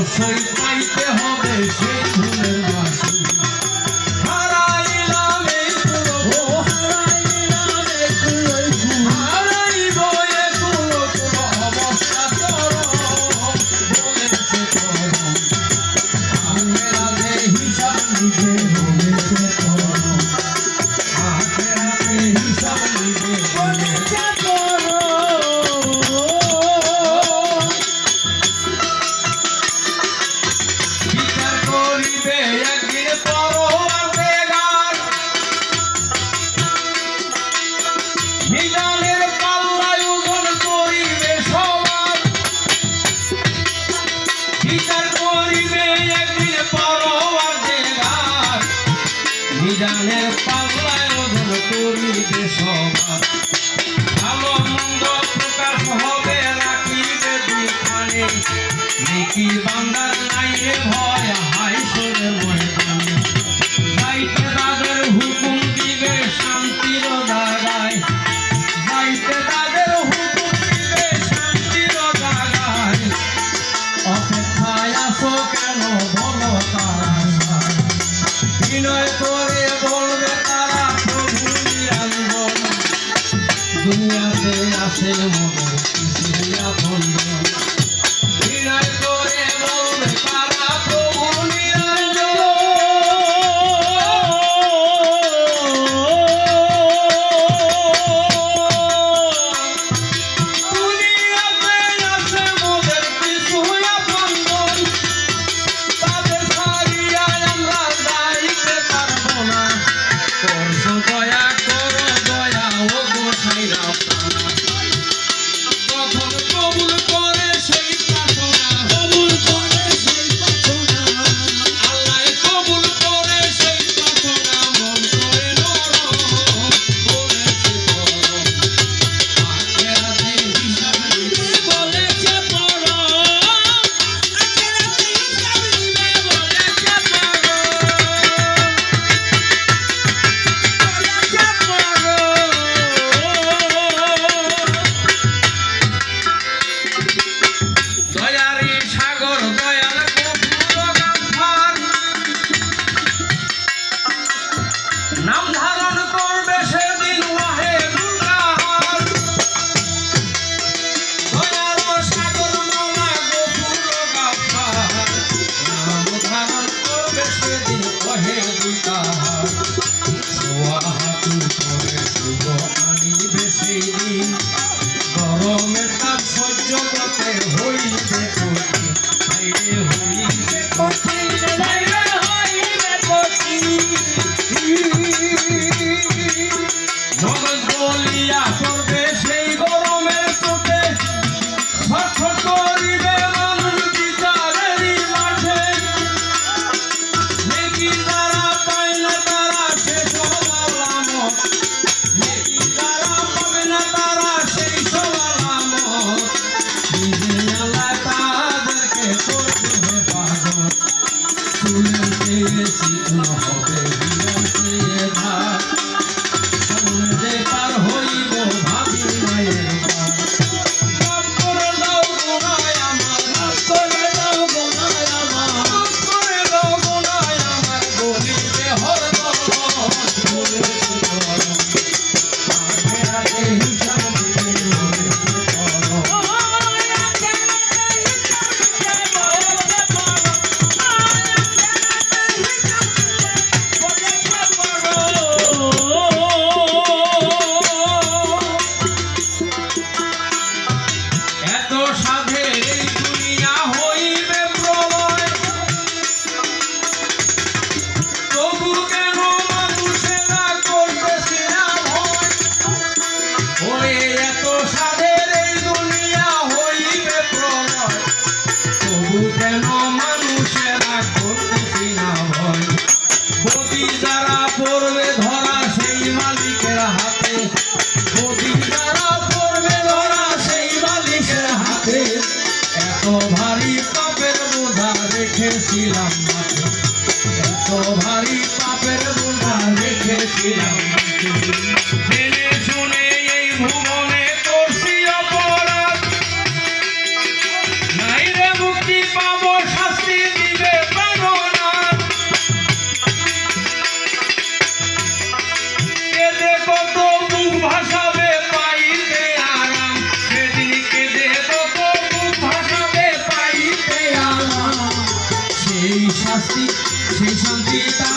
অবশ্যই পাইতে হবে সে করিবে সভা ভালো মন্দ প্রকাশ হবে রাখিবে বিধানে নেকি বান্দার নাই রে হে দিন Sita.